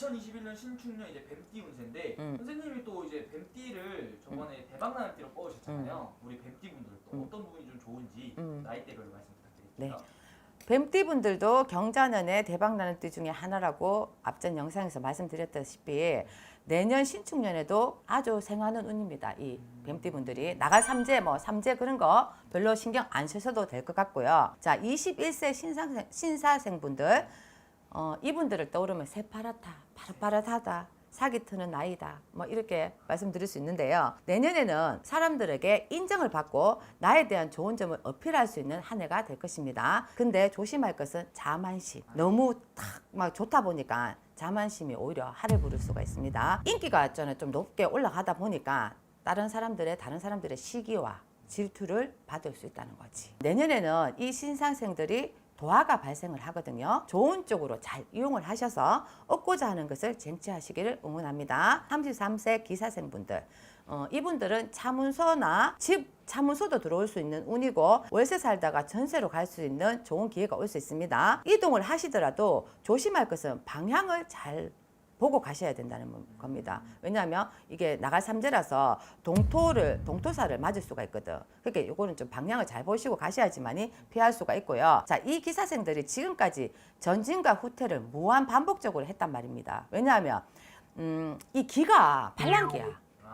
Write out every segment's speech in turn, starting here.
2021년 신축년 이제 뱀띠 운세인데 음. 선생님이 또 이제 뱀띠를 저번에 대박나는 띠로 뽑으셨잖아요. 우리 뱀띠 분들 또 음. 어떤 부분이 좀 좋은지 음. 나이대별로 말씀 부탁드릴게요. 네. 뱀띠 분들도 경자년에 대박나는 띠 중에 하나라고 앞전 영상에서 말씀드렸다시피 내년 신축년에도 아주 생하는 운입니다. 이 뱀띠 분들이 나갈 삼재 뭐 삼재 그런 거 별로 신경 안 쓰셔도 될 것 같고요. 자, 21세 신사생, 신사생 분들 어, 이분들을 떠오르면 새파랗다, 파릇파릇하다. 사기 트는 나이다. 뭐 이렇게 말씀드릴 수 있는데요. 내년에는 사람들에게 인정을 받고 나에 대한 좋은 점을 어필할 수 있는 한 해가 될 것입니다. 근데 조심할 것은 자만심. 너무 탁 막 좋다 보니까 자만심이 오히려 하를 부를 수가 있습니다. 인기가 저는 좀 높게 올라가다 보니까 다른 사람들의 다른 사람들의 시기와 질투를 받을 수 있다는 거지. 내년에는 이 신상생들이 도화가 발생을 하거든요. 좋은 쪽으로 잘 이용을 하셔서 얻고자 하는 것을 쟁취하시기를 응원합니다. 33세 기사생분들. 어, 이분들은 차문서나 집 차문서도 들어올 수 있는 운이고 월세 살다가 전세로 갈 수 있는 좋은 기회가 올 수 있습니다. 이동을 하시더라도 조심할 것은 방향을 잘 보고 가셔야 된다는 겁니다. 왜냐하면 이게 나갈 삼재라서 동토를 동토사를 맞을 수가 있거든. 그러니까 이거는 좀 방향을 잘 보시고 가셔야지만이 피할 수가 있고요. 자, 이 기사생들이 지금까지 전진과 후퇴를 무한 반복적으로 했단 말입니다. 왜냐하면 음, 이 기가 반란기야.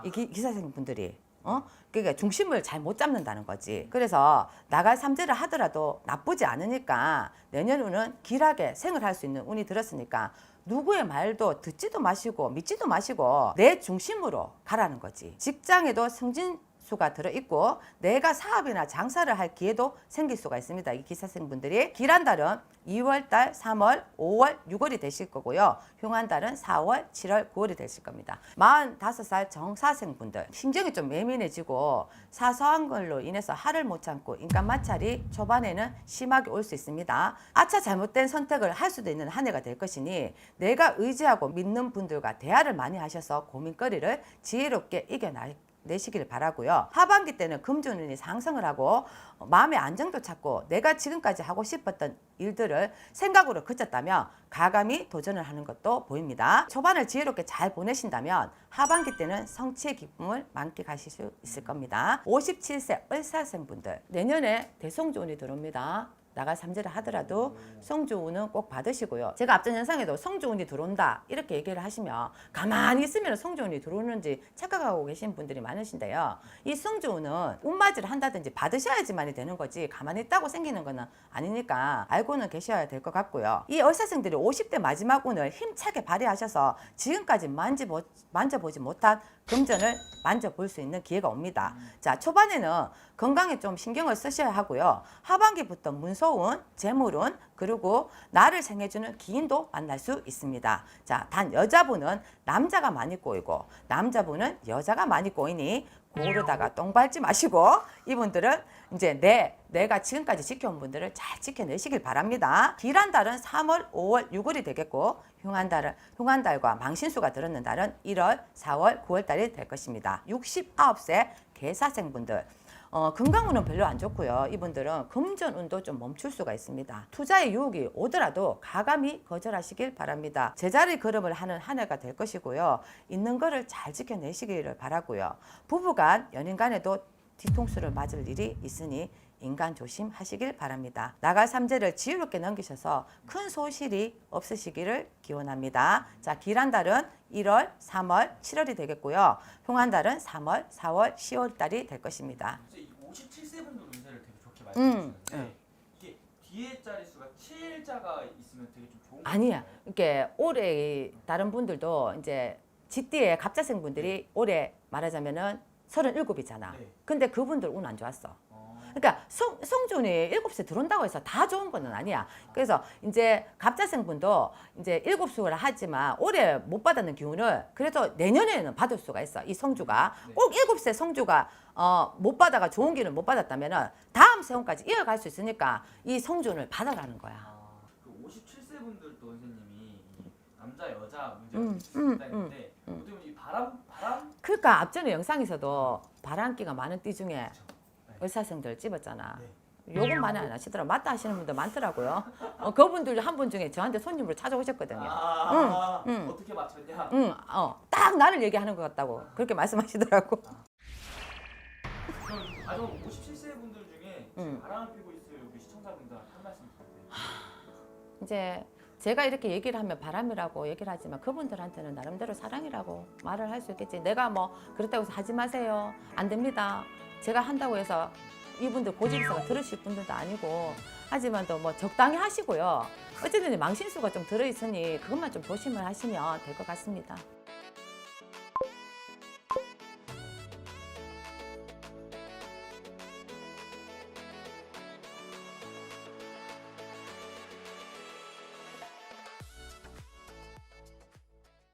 이 기, 기사생 분들이 어? 그러니까 중심을 잘 못 잡는다는 거지. 그래서 나갈 삼재를 하더라도 나쁘지 않으니까 내년에는 길하게 생을 할 수 있는 운이 들었으니까 누구의 말도 듣지도 마시고 믿지도 마시고 내 중심으로 가라는 거지. 직장에도 승진 수가 들어있고 내가 사업이나 장사를 할 기회도 생길 수가 있습니다. 이 기사생분들이 길한 달은 2월달, 3월, 5월, 6월이 되실 거고요. 흉한 달은 4월, 7월, 9월이 되실 겁니다. 45살 정사생분들 심정이 좀 예민해지고 사소한 걸로 인해서 화를 못 참고 인간 마찰이 초반에는 심하게 올 수 있습니다. 아차 잘못된 선택을 할 수도 있는 한 해가 될 것이니 내가 의지하고 믿는 분들과 대화를 많이 하셔서 고민거리를 지혜롭게 이겨나 내시길 바라고요. 하반기 때는 금전운이 상승을 하고 어, 마음의 안정도 찾고 내가 지금까지 하고 싶었던 일들을 생각으로 그쳤다면 가감히 도전을 하는 것도 보입니다. 초반을 지혜롭게 잘 보내신다면 하반기 때는 성취의 기쁨을 만끽하실 수 있을 겁니다. 57세 을사생분들 내년에 대성조운이 들어옵니다. 나갈 삼재를 하더라도 성조운은 꼭 받으시고요. 제가 앞전 영상에도 성조운이 들어온다 이렇게 얘기를 하시면 가만히 있으면 성조운이 들어오는지 착각하고 계신 분들이 많으신데요. 이 성조운은 운맞이를 한다든지 받으셔야지만이 되는 거지 가만히 있다고 생기는 거는 아니니까 알고는 계셔야 될 것 같고요. 이 얼사생들이 50대 마지막 운을 힘차게 발휘하셔서 지금까지 만지보, 만져보지 못한 금전을 만져볼 수 있는 기회가 옵니다. 자, 초반에는 건강에 좀 신경을 쓰셔야 하고요. 하반기부터 문서 운, 재물운, 그리고 나를 생해주는 기인도 만날 수 있습니다. 자, 단 여자분은 남자가 많이 꼬이고 남자분은 여자가 많이 꼬이니 고르다가 똥 밟지 마시고 이분들은 이제 내 내가 지금까지 지켜온 분들을 잘 지켜내시길 바랍니다. 길한 달은 3월, 5월, 6월이 되겠고 흉한 달은 흉한 달과 망신수가 들었는 달은 1월, 4월, 9월 달이 될 것입니다. 69세 개사생분들 어, 건강운은 별로 안 좋고요. 이분들은 금전운도 좀 멈출 수가 있습니다. 투자의 유혹이 오더라도 가감히 거절하시길 바랍니다. 제자리 걸음을 하는 한 해가 될 것이고요. 있는 거를 잘 지켜내시기를 바라고요. 부부간 연인 간에도 뒤통수를 맞을 일이 있으니 인간 조심하시길 바랍니다. 나갈 삼재를 지혜롭게 넘기셔서 큰 소실이 없으시기를 기원합니다. 자, 길한 달은 1월, 3월, 7월이 되겠고요. 흉한 달은 3월, 4월, 10월 달이 될 것입니다. 이 57세 분들 운세를 되게 좋게 음, 말씀하셨는데 음. 이게 뒤에 자릿수가 7자가 있으면 되게 좀 좋은 아니야. 건가요? 이렇게 올해 다른 분들도 이제 지띠의 갑자생 분들이 올해 말하자면은 37이잖아. 네. 근데 그분들 운 안 좋았어. 어, 그러니까 성, 성준이 일곱 세 들어온다고 해서 다 좋은 건 아니야. 그래서 이제 갑자생 분도 이제 일곱 수를 하지만 올해 못 받았는 기운을 그래도 내년에는 받을 수가 있어. 이 성주가 네. 꼭 일곱 세 성주가 어, 못 받아가 좋은 기운을 못 받았다면은 다음 세운까지 이어갈 수 있으니까 이 성준을 받아가는 거야. 아, 그 57세 분들도 선생님이 이 남자 여자 문제가 음, 음, 수 있다 했는데 어떻게 보면 이 바람 바람 그러니까 앞전에 영상에서도 바람기가 많은 띠 중에 네. 의사생들 집었잖아. 네. 요금 많이 안 하시더라고요. 맞다 하시는 분들 많더라고요. 어, 그분들 한 분 중에 저한테 손님으로 찾아오셨거든요. 아, 응, 응. 어떻게 맞췄냐? 응, 어, 딱 나를 얘기하는 것 같다고 그렇게 말씀하시더라고. 그럼 아주 57세 분들 중에 응. 바람을 피고 있을 우리 시청자분들 한 말씀 부탁드려요. 이제 제가 이렇게 얘기를 하면 바람이라고 얘기를 하지만 그분들한테는 나름대로 사랑이라고 말을 할 수 있겠지. 내가 뭐 그렇다고 해서 하지 마세요. 안 됩니다. 제가 한다고 해서 이분들 고집서가 들으실 분들도 아니고 하지만 또 뭐 적당히 하시고요. 어쨌든 망신수가 좀 들어있으니 그것만 좀 조심을 하시면 될 것 같습니다.